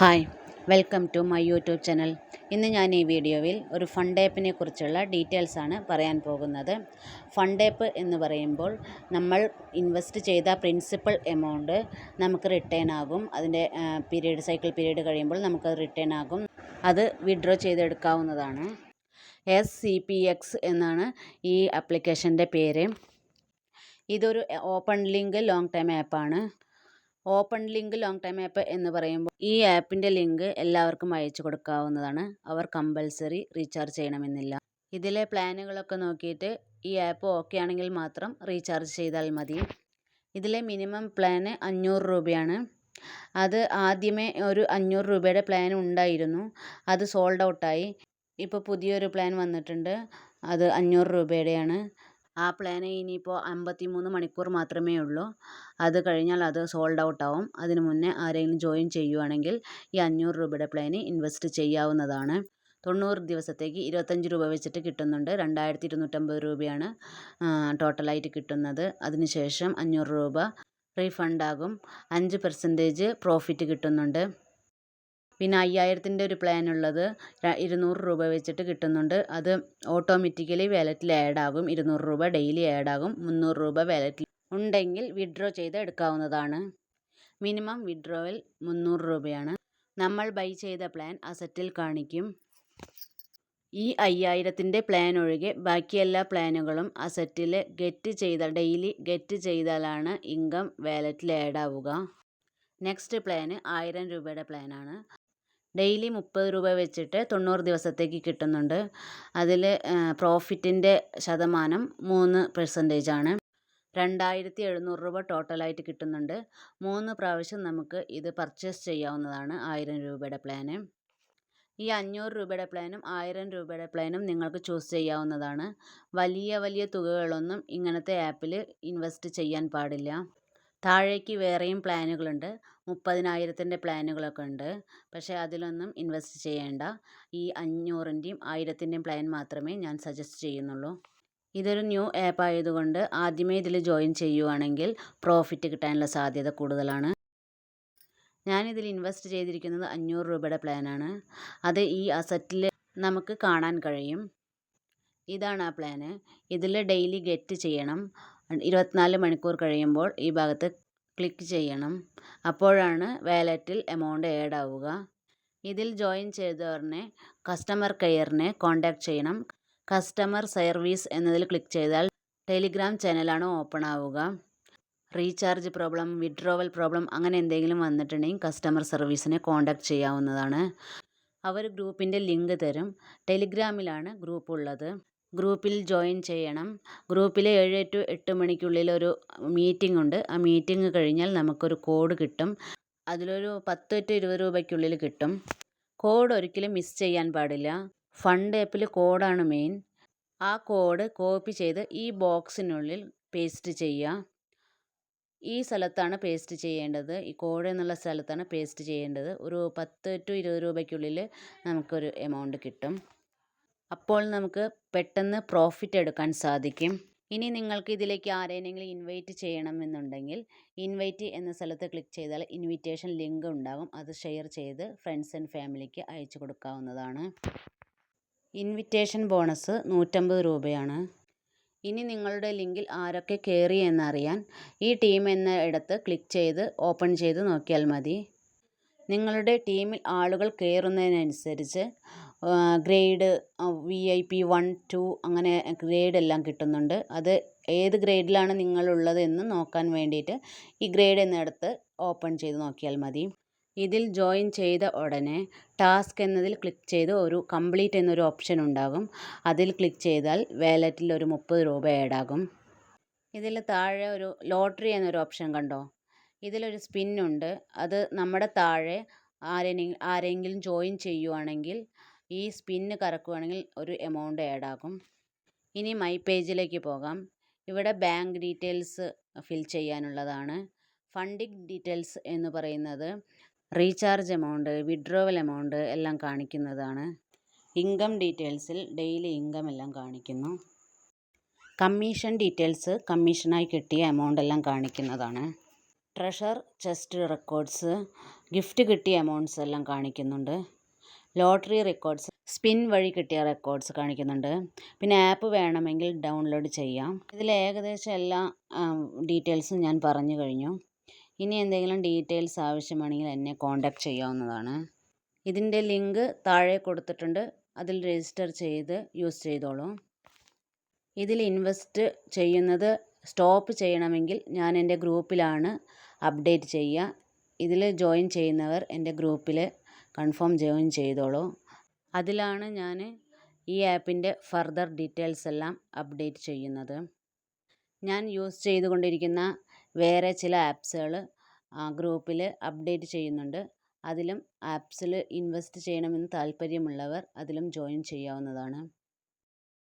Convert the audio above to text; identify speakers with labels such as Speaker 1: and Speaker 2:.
Speaker 1: Hi welcome to my YouTube channel. ഇന്ന് ഞാൻ ഈ വീഡിയോയിൽ ഒരു ഫണ്ട് ആപ്പിനെ കുറിച്ചുള്ള ഡീറ്റെയിൽസ് ആണ് പറയാൻ പോകുന്നത്. ഫണ്ട് ആപ്പ് എന്ന് പറയുമ്പോൾ നമ്മൾ ഇൻവെസ്റ്റ് ചെയ്ത പ്രിൻസിപ്പൽ എമൗണ്ട് നമുക്ക് റിട്ടേൺ ആകും. അതിന്റെ പീരീഡ് സൈക്കിൾ പീരീഡ് കഴിയുമ്പോൾ നമുക്കത് റിട്ടേൺ ആകും. അത് വിഡ്രോ ചെയ്തെടുക്കാവുന്നതാണ്. എസ് സി പി എക്സ് എന്നാണ് ഈ ആപ്ലിക്കേഷന്റെ പേര്. ഇതൊരു ഓപ്പൺ ലിങ്ക് ലോങ് ടൈം ആപ്പാണ്. Open link long time app എന്ന് പറയുമ്പോൾ ഈ ആപ്പിന്റെ ലിങ്ക് എല്ലാവർക്കും അയച്ചു കൊടുക്കാവുന്നതാണ്. അവർ കമ്പൽസറി റീചാർജ് ചെയ്യണമെന്നില്ല. ഇതിലെ പ്ലാനുകളൊക്കെ നോക്കിയിട്ട് ഈ ആപ്പ് ഓക്കെ ആണെങ്കിൽ മാത്രം റീചാർജ് ചെയ്താൽ മതി. ഇതിലെ മിനിമം പ്ലാന് അഞ്ഞൂറ് രൂപയാണ്. അത് ആദ്യമേ ഒരു അഞ്ഞൂറ് രൂപയുടെ പ്ലാൻ ഉണ്ടായിരുന്നു. അത് സോൾഡ് ഔട്ടായി. ഇപ്പോൾ പുതിയൊരു പ്ലാൻ വന്നിട്ടുണ്ട്. അത് അഞ്ഞൂറ് രൂപയുടെയാണ്. ആ പ്ലാന് ഇനിയിപ്പോൾ അമ്പത്തി മൂന്ന് മണിക്കൂർ മാത്രമേ ഉള്ളൂ. അത് കഴിഞ്ഞാൽ അത് സോൾഡ് ഔട്ട് ആവും. അതിന് മുന്നേ ആരെങ്കിലും ജോയിൻ ചെയ്യുവാണെങ്കിൽ ഈ അഞ്ഞൂറ് രൂപയുടെ പ്ലാന് ഇൻവെസ്റ്റ് ചെയ്യാവുന്നതാണ്. തൊണ്ണൂറ് ദിവസത്തേക്ക് ഇരുപത്തഞ്ച് രൂപ വെച്ചിട്ട് കിട്ടുന്നുണ്ട്. രണ്ടായിരത്തി ഇരുന്നൂറ്റമ്പത് രൂപയാണ് ടോട്ടലായിട്ട് കിട്ടുന്നത്. അതിനുശേഷം അഞ്ഞൂറ് രൂപ റീഫണ്ടാകും അഞ്ച് പെർസെന്റേജ് പ്രോഫിറ്റ് കിട്ടുന്നുണ്ട്. പിന്നെ അയ്യായിരത്തിന്റെ ഒരു പ്ലാൻ ഉള്ളത് ഇരുന്നൂറ് രൂപ വെച്ചിട്ട് കിട്ടുന്നുണ്ട്. അത് ഓട്ടോമാറ്റിക്കലി വാലറ്റിൽ ആഡ് ആകും ഇരുന്നൂറ് രൂപ ഡെയിലി ആഡ് ആകും. മുന്നൂറ് രൂപ വാലറ്റിൽ ഉണ്ടെങ്കിൽ വിഡ്രോ ചെയ്ത് എടുക്കാവുന്നതാണ്. മിനിമം വിഡ്രോവൽ മുന്നൂറ് രൂപയാണ്. നമ്മൾ ബൈ ചെയ്ത പ്ലാൻ അസറ്റിൽ കാണിക്കും. ഈ അയ്യായിരത്തിന്റെ പ്ലാൻ ഒഴികെ ബാക്കി എല്ലാ പ്ലാനുകളും അസറ്റിൽ ഗെറ്റ് ചെയ്ത ഡെയിലി ഗെറ്റ് ചെയ്താലാണ് ഇൻകം വാലറ്റിൽ ആഡ് ആവുക. നെക്സ്റ്റ് പ്ലാന് ആയിരം രൂപയുടെ പ്ലാനാണ് ഡെയിലി മുപ്പത് രൂപ വെച്ചിട്ട് തൊണ്ണൂറ് ദിവസത്തേക്ക് കിട്ടുന്നുണ്ട്. അതിൽ പ്രോഫിറ്റിന്റെ ശതമാനം മൂന്ന് പെർസെന്റേജ് ആണ്. രണ്ടായിരത്തി എഴുന്നൂറ് രൂപ ടോട്ടലായിട്ട് കിട്ടുന്നുണ്ട്. മൂന്ന് പ്രാവശ്യം നമുക്ക് ഇത് പർച്ചേസ് ചെയ്യാവുന്നതാണ് ആയിരം രൂപയുടെ പ്ലാന്. ഈ അഞ്ഞൂറ് രൂപയുടെ പ്ലാനും ആയിരം രൂപയുടെ പ്ലാനും നിങ്ങൾക്ക് ചൂസ് ചെയ്യാവുന്നതാണ്. വലിയ വലിയ തുകകളൊന്നും ഇങ്ങനത്തെ ആപ്പിൽ ഇൻവെസ്റ്റ് ചെയ്യാൻ പാടില്ല. താഴേക്ക് വേറെയും പ്ലാനുകളുണ്ട്. മുപ്പതിനായിരത്തിന്റെ പ്ലാനുകളൊക്കെ ഉണ്ട്. പക്ഷേ അതിലൊന്നും ഇൻവെസ്റ്റ് ചെയ്യേണ്ട. ഈ അഞ്ഞൂറിന്റെയും ആയിരത്തിന്റെയും പ്ലാൻ മാത്രമേ ഞാൻ സജസ്റ്റ് ചെയ്യുന്നുള്ളൂ. ഇതൊരു ന്യൂ ആപ്പ് ആയതുകൊണ്ട് ആദ്യമേ ഇതിൽ ജോയിൻ ചെയ്യുവാണെങ്കിൽ പ്രോഫിറ്റ് കിട്ടാനുള്ള സാധ്യത കൂടുതലാണ്. ഞാനിതിൽ ഇൻവെസ്റ്റ് ചെയ്തിരിക്കുന്നത് അഞ്ഞൂറ് രൂപയുടെ പ്ലാനാണ്. അത് ഈ അസറ്റിൽ നമുക്ക് കാണാൻ കഴിയും. ഇതാണ് ആ പ്ലാന്. ഇതിൽ ഡെയിലി ഗെറ്റ് ചെയ്യണം. ഇരുപത്തിനാല് മണിക്കൂർ കഴിയുമ്പോൾ ഈ ഭാഗത്ത് ക്ലിക്ക് ചെയ്യണം. അപ്പോഴാണ് വാലറ്റിൽ എമൗണ്ട് ആഡ് ആവുക. ഇതിൽ ജോയിൻ ചെയ്തവരനെ കസ്റ്റമർ കെയറിനെ കോൺടാക്റ്റ് ചെയ്യണം. കസ്റ്റമർ സർവീസ് എന്നതിൽ ക്ലിക്ക് ചെയ്താൽ ടെലിഗ്രാം ചാനലാണ് ഓപ്പൺ ആവുക. റീചാർജ് പ്രോബ്ലം വിഡ്രോവൽ പ്രോബ്ലം അങ്ങനെ എന്തെങ്കിലും വന്നിട്ടുണ്ടെങ്കിൽ കസ്റ്റമർ സർവീസിനെ കോൺടാക്റ്റ് ചെയ്യാവുന്നതാണ്. അവർ ഗ്രൂപ്പിന്റെ ലിങ്ക് തരും. ടെലിഗ്രാമിലാണ് ഗ്രൂപ്പ് ഉള്ളത്. ഗ്രൂപ്പിൽ ജോയിൻ ചെയ്യണം. ഗ്രൂപ്പിൽ ഏഴ് ടു എട്ട് മണിക്കുള്ളിൽ ഒരു മീറ്റിംഗ് ഉണ്ട്. ആ മീറ്റിംഗ് കഴിഞ്ഞാൽ നമുക്കൊരു കോഡ് കിട്ടും. അതിലൊരു പത്ത് ടു ഇരുപത് രൂപയ്ക്കുള്ളിൽ കിട്ടും. കോഡ് ഒരിക്കലും മിസ് ചെയ്യാൻ പാടില്ല. ഫണ്ട് ആപ്പിൽ കോഡാണ് മെയിൻ. ആ കോഡ് കോപ്പി ചെയ്ത് ഈ ബോക്സിനുള്ളിൽ പേസ്റ്റ് ചെയ്യുക. ഈ സ്ഥലത്താണ് പേസ്റ്റ് ചെയ്യേണ്ടത്. ഈ കോഡ് എന്നുള്ള സ്ഥലത്താണ് പേസ്റ്റ് ചെയ്യേണ്ടത്. ഒരു പത്ത് ടു ഇരുപത് രൂപയ്ക്കുള്ളിൽ നമുക്കൊരു എമൗണ്ട് കിട്ടും. അപ്പോൾ നമുക്ക് പെട്ടെന്ന് പ്രോഫിറ്റ് എടുക്കാൻ സാധിക്കും. ഇനി നിങ്ങൾക്ക് ഇതിലേക്ക് ആരെയെങ്കിലും ഇൻവൈറ്റ് ചെയ്യണമെന്നുണ്ടെങ്കിൽ ഇൻവൈറ്റ് എന്ന സ്ഥലത്ത് ക്ലിക്ക് ചെയ്താൽ ഇൻവിറ്റേഷൻ ലിങ്ക് ഉണ്ടാകും. അത് ഷെയർ ചെയ്ത് ഫ്രണ്ട്സ് ആൻഡ് ഫാമിലിക്ക് അയച്ചു കൊടുക്കാവുന്നതാണ്. ഇൻവിറ്റേഷൻ ബോണസ് നൂറ്റമ്പത് രൂപയാണ്. ഇനി നിങ്ങളുടെ ലിങ്കിൽ ആരൊക്കെ കയറി എന്നറിയാൻ ഈ ടീം എന്ന ഇടത്ത് ക്ലിക്ക് ചെയ്ത് ഓപ്പൺ ചെയ്ത് നോക്കിയാൽ മതി. നിങ്ങളുടെ ടീമിൽ ആളുകൾ കയറുന്നതിനനുസരിച്ച് grade V I P one two അങ്ങനെ ഗ്രേഡ് എല്ലാം കിട്ടുന്നുണ്ട്. അത് ഏത് ഗ്രേഡിലാണ് നിങ്ങളുള്ളത് എന്ന് നോക്കാൻ വേണ്ടിയിട്ട് ഈ ഗ്രേഡ് എന്നിടത്ത് ഓപ്പൺ ചെയ്ത് നോക്കിയാൽ മതി. ഇതിൽ ജോയിൻ ചെയ്ത ഉടനെ ടാസ്ക് എന്നതിൽ ക്ലിക്ക് ചെയ്ത് ഒരു കംപ്ലീറ്റ് എന്നൊരു ഓപ്ഷൻ ഉണ്ടാകും. അതിൽ ക്ലിക്ക് ചെയ്താൽ വാലറ്റിൽ ഒരു മുപ്പത് രൂപ ആഡ് ആകും ഇതിൽ താഴെ ഒരു ലോട്ടറി എന്നൊരു ഓപ്ഷൻ കണ്ടോ? ഇതിലൊരു സ്പിന്നുണ്ട് അത് നമ്മുടെ താഴെ ആരെങ്കിലും ആരെങ്കിലും ജോയിൻ ചെയ്യുവാണെങ്കിൽ ഈ സ്പിന്ന് കറക്കുകയാണെങ്കിൽ ഒരു എമൗണ്ട് ആഡ് ആകും. ഇനി മൈ പേജിലേക്ക് പോകാം. ഇവിടെ ബാങ്ക് ഡീറ്റെയിൽസ് ഫിൽ ചെയ്യാനുള്ളതാണ്. ഫണ്ടിങ് ഡീറ്റെയിൽസ് എന്ന് പറയുന്നത് റീചാർജ് എമൗണ്ട് വിഡ്രോവൽ എമൗണ്ട് എല്ലാം കാണിക്കുന്നതാണ്. ഇൻകം ഡീറ്റെയിൽസിൽ ഡെയിലി ഇൻകം എല്ലാം കാണിക്കുന്നു. കമ്മീഷൻ ഡീറ്റെയിൽസ് കമ്മീഷനായി കിട്ടിയ എമൗണ്ട് എല്ലാം കാണിക്കുന്നതാണ്. ട്രഷർ ചെസ്റ്റ് റെക്കോർഡ്സ് ഗിഫ്റ്റ് കിട്ടിയ എമൗണ്ട്സ് എല്ലാം കാണിക്കുന്നുണ്ട്. ലോട്ടറി റെക്കോർഡ്സ് സ്പിൻ വഴി കിട്ടിയ റെക്കോർഡ്സ് കാണിക്കുന്നുണ്ട്. പിന്നെ ആപ്പ് വേണമെങ്കിൽ ഡൗൺലോഡ് ചെയ്യാം. ഇതിൽ ഏകദേശം എല്ലാ ഡീറ്റെയിൽസും ഞാൻ പറഞ്ഞു കഴിഞ്ഞു. ഇനി എന്തെങ്കിലും ഡീറ്റെയിൽസ് ആവശ്യമാണെങ്കിൽ എന്നെ കോൺടാക്റ്റ് ചെയ്യാവുന്നതാണ്. ഇതിന്റെ ലിങ്ക് താഴെ കൊടുത്തിട്ടുണ്ട്. അതിൽ രജിസ്റ്റർ ചെയ്ത് യൂസ് ചെയ്തോളൂ. ഇതിൽ ഇൻവെസ്റ്റ് ചെയ്യുന്നത് സ്റ്റോപ്പ് ചെയ്യണമെങ്കിൽ ഞാൻ എന്റെ ഗ്രൂപ്പിലാണ് അപ്ഡേറ്റ് ചെയ്യുക. ഇതിൽ ജോയിൻ ചെയ്യുന്നവർ എന്റെ ഗ്രൂപ്പിൽ കൺഫേം ജോയിൻ ചെയ്തോളൂ. അതിലാണ് ഞാൻ ഈ ആപ്പിന്റെ ഫർദർ ഡീറ്റെയിൽസ് എല്ലാം അപ്ഡേറ്റ് ചെയ്യുന്നത്. ഞാൻ യൂസ് ചെയ്തുകൊണ്ടിരിക്കുന്ന വേറെ ചില ആപ്സുകൾ ഗ്രൂപ്പിൽ അപ്ഡേറ്റ് ചെയ്യുന്നുണ്ട്. അതിലും ആപ്സിൽ ഇൻവെസ്റ്റ് ചെയ്യണമെന്ന് താല്പര്യമുള്ളവർ അതിലും ജോയിൻ ചെയ്യാവുന്നതാണ്.